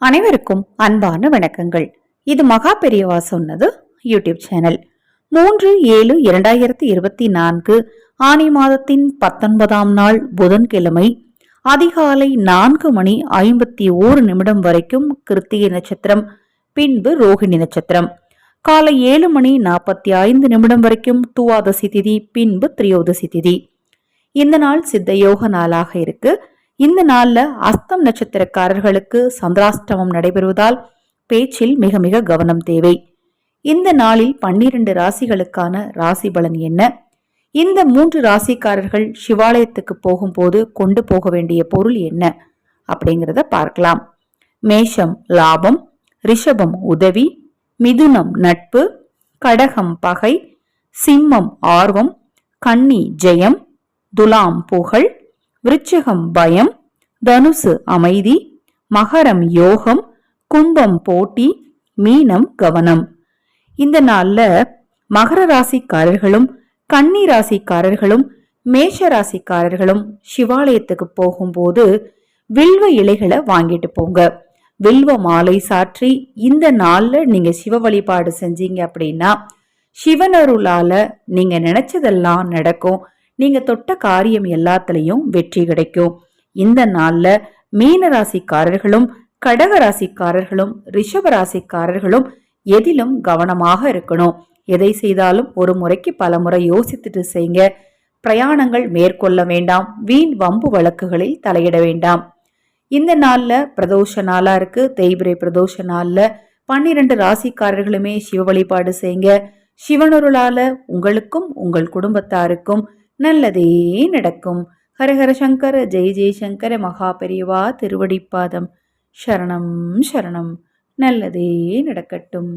அனைவருக்கும் அன்பான வணக்கங்கள். இது மகா பெரியவா சொன்னது யூடியூப் சேனல். மூன்று ஏழு இரண்டாயிரத்தி இருபத்தி நான்கு ஆனி மாதத்தின் பத்தொன்பதாம் நாள் புதன்கிழமை அதிகாலை நான்கு மணி ஐம்பத்தி ஓரு நிமிடம் வரைக்கும் கிருத்திகை நட்சத்திரம் பின்பு ரோகிணி நட்சத்திரம். காலை ஏழு மணி நாற்பத்தி ஐந்து நிமிடம் வரைக்கும் துவாதசி திதி பின்பு திரியோதசி திதி. இந்த நாள் சித்த யோக நாளாக இருக்குது இந்த நாள்ல அஸ்தம் நட்சத்திரக்காரர்களுக்கு சந்திராஷ்டமம் நடைபெறுவதால் பேச்சில் மிக மிக கவனம் தேவை. இந்த நாளில் பன்னிரண்டு ராசிகளுக்கான ராசி பலன் என்ன? இந்த மூன்று ராசிக்காரர்கள் சிவாலயத்துக்கு போகும்போது கொண்டு போக வேண்டிய பொருள் என்ன? அப்படிங்கிறத பார்க்கலாம். மேஷம் லாபம் ரிஷபம் உதவி மிதுனம் நட்பு கடகம் பகை சிம்மம் ஆர்வம் கன்னி ஜெயம் துலாம் புகழ் விருச்சிகம் பயம் தனுசு அமைதி மகரம் யோகம் கும்பம் போட்டி மீனம் கவனம். இந்த நாள்ல மகர ராசிக்காரர்களும் கன்னி ராசிக்காரர்களும் மேஷ ராசிக்காரர்களும் சிவாலயத்துக்கு போகும்போது வில்வ இலைகளை வாங்கிட்டு போங்க. வில்வ மாலை சாற்றி இந்த நாள்ல நீங்க சிவ வழிபாடு செஞ்சீங்க அப்படின்னா சிவனருளால நீங்க நினைச்சதெல்லாம் நடக்கும். நீங்க தொட்ட காரியம் எல்லாத்துலயும் வெற்றி கிடைக்கும். இந்த நாள்ல மீன ராசிக்காரர்களும் கடக ராசிக்காரர்களும் ரிஷப ராசிக்காரர்களும் எதிலும் கவனமாக இருக்கணும். எதை செய்தாலும் ஒரு முறைக்கு பல முறை யோசித்துட்டு செய்யுங்க பிரயாணங்கள் மேற்கொள்ள வேண்டாம். வீண் வம்பு வழக்குகளில் தலையிட வேண்டாம். இந்த நாள்ல பிரதோஷ நாளா இருக்கு. தேய்பிரை பிரதோஷ நாள்ல பன்னிரண்டு ராசிக்காரர்களுமே சிவ வழிபாடு செய்யுங்க சிவனொருளால உங்களுக்கும் உங்கள் குடும்பத்தாருக்கும் நல்லதே நடக்கும். ஹரஹர சங்கர ஜெய் ஜெய்சங்கர மகாபெரிவா திருவடிப்பாதம் சரணம் சரணம். நல்லதே நடக்கட்டும்.